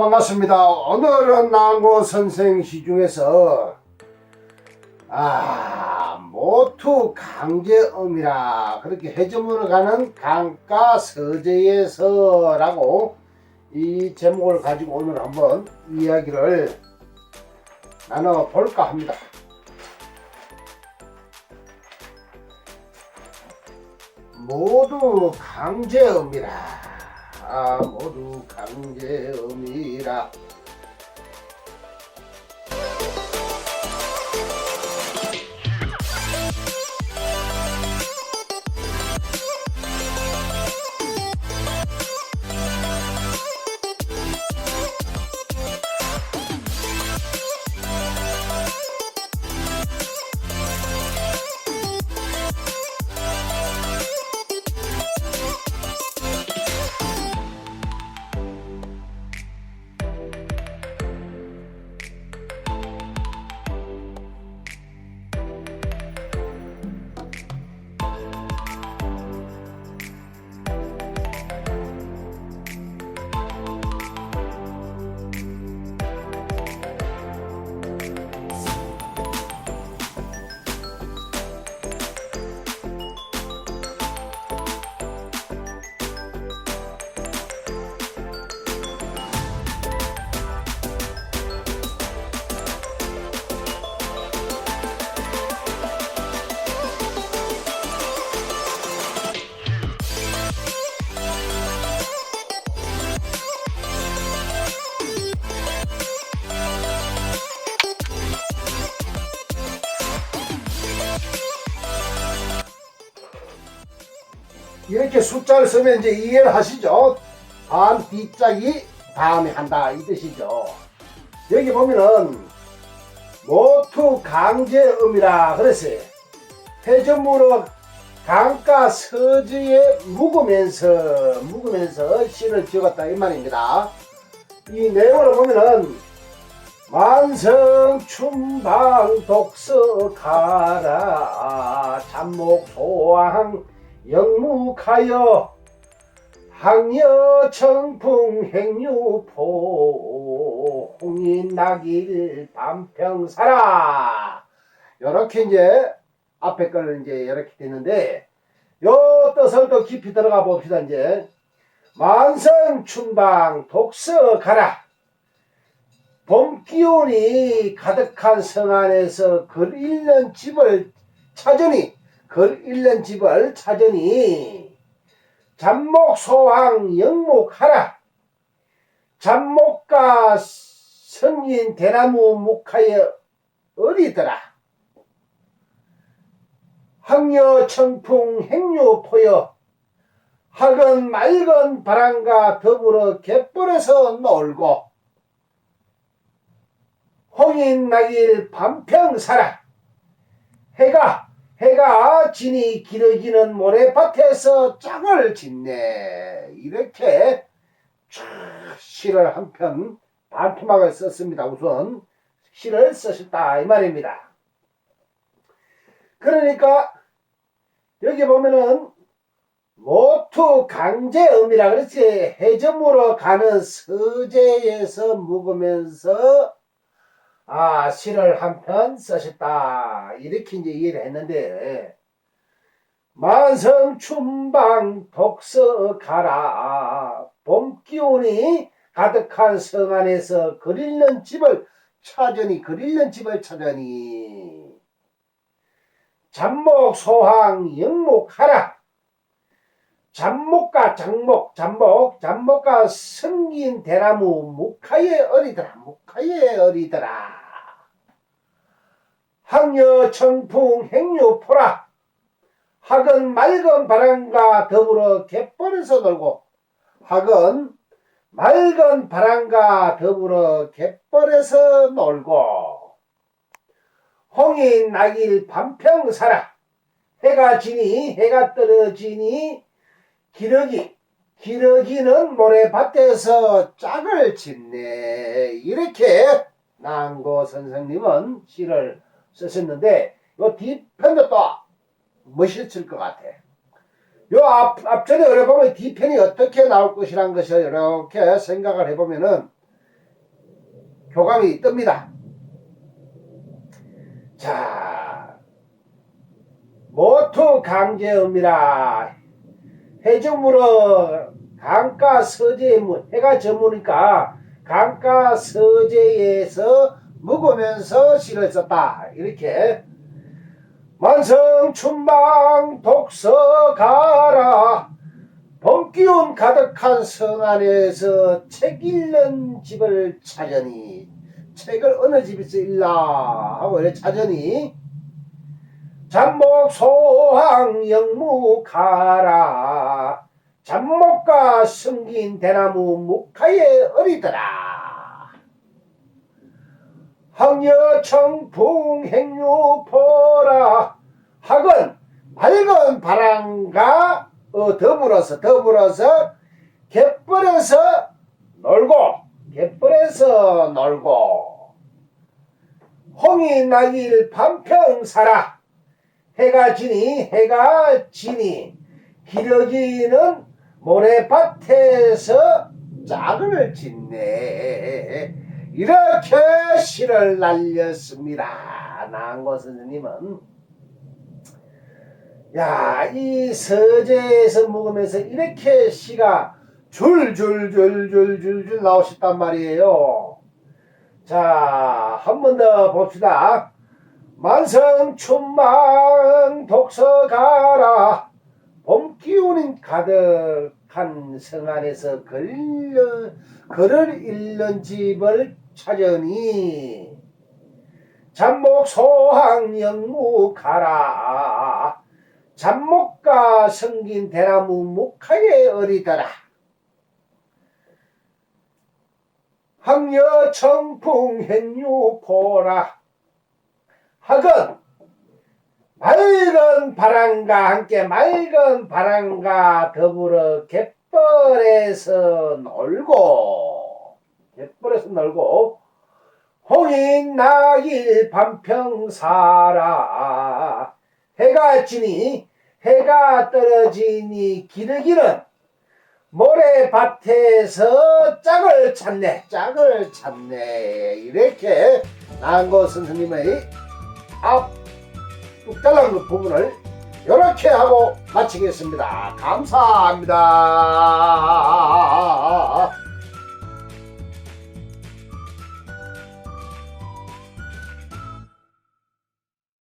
반갑습니다. 오늘은 나고 선생 시중에서 아 모투 강제음이라 그렇게 해점으로 가는 강가 서재에서라고 이 제목을 가지고 오늘 한번 이야기를 나눠 볼까 합니다. 모두 강제음이라 아 모두 강제음이라 이렇게 숫자를 쓰면 이제 이해를 하시죠? 다음 뒷짝이 다음에 한다 이 뜻이죠. 여기 보면은 모투 강제음이라 그랬어요. 회전무로 강가 서지에 묵으면서 묵으면서 시를 지었다 이 말입니다. 이 내용을 보면은 만성 춘방 독서 가라 잠목 소왕 영묵하여 항여 청풍 행유포 홍인 낙일 반평사라. 요렇게 이제 앞에 거는 이제 이렇게 되는데 요 뜻을 또 깊이 들어가 봅시다 이제. 만성 춘방 독서 가라. 봄 기운이 가득한 성 안에서 글 읽는 집을 찾으니 글 읽는 집을 찾으니 잡목 소왕 영목하라. 잡목과 성인 대나무 목하에 어리더라. 황여 청풍 행유 포여 학은 맑은 바람과 더불어 갯벌에서 놀고 홍인 낙일 반평 사라. 해가 해가 진이 길어지는 모래밭에서 짝을 짓네. 이렇게 쫙 시를 한 편 반토막을 썼습니다. 우선 시를 쓰셨다 이 말입니다. 그러니까 여기 보면은 모투 강제음이라 그렇지. 해점으로 가는 서재에서 묵으면서 아 시를 한 편 쓰셨다. 이렇게 이제 이해를 했는데 만성 춘방 독서 가라. 봄 기운이 가득한 성 안에서 글 읽는 집을 찾으니 글 읽는 집을 찾으니. 잡목 소황 영목하라. 잡목과 장목 잡목 잡목과 성긴 대나무 묵하에 어리더라 묵하에 어리더라 항여 청풍 행유포라. 학은 맑은 바람과 더불어 갯벌에서 놀고 학은 맑은 바람과 더불어 갯벌에서 놀고. 홍이 낙일 반평사라. 해가 지니 해가 떨어지니 기러기 기러기는 모래밭에서 짝을 짓네. 이렇게 나한고 선생님은 시를 쓰셨는데 요 뒤편도 또 멋있을 것 같아 요 앞, 앞전에 여러보면 뒤편이 어떻게 나올 것이란 것을 이렇게 생각을 해보면은 교감이 뜹니다. 자, 모투 강제음이라 해주물어 강가 서재 해가 저무니까 강가 서재에서 묵으면서 썼다. 이렇게. 만성 춘방 독서 가라. 봄 기운 가득한 성 안에서 책 읽는 집을 찾으니 책을 어느 집에서 읽나 하고 이렇게 찾으니 잡목 소항 영무 가라. 잡목과 숨긴 대나무 묵하에 어리더라 황여 청풍 행유 보라. 학은 맑은 바람과 어, 더불어서 더불어서 갯벌에서 놀고 갯벌에서 놀고 홍이 나길 반평 살아. 해가 지니 해가 지니 기러기는 모래밭에서 짝을 짓네 이렇게 시를 날렸습니다 나한고 선생님은 야, 이 서재에서 묵으면서 이렇게 시가 줄줄줄줄줄줄 나오셨단 말이에요. 자, 한 번 더 봅시다. 만성 춘망 독서 가라. 봄 기운이 가득한 성 안에서 글, 글을 읽는 집을 찾으니 잡목 소항 영무 가라. 잡목과 성긴 대나무 묵하에 어리더라. 황여 청풍 hen유 보라. 학은 맑은 바람과 함께 맑은 바람과 더불어 갯벌에서 놀고 갯벌에서 놀고 홍인 나길 반평사라. 해가 지니 해가 떨어지니 기르기는 모래밭에서 짝을 찾네 짝을 찾네. 이렇게 나한고 선생님의 앞 잘라는 부분을 이렇게 하고 마치겠습니다. 감사합니다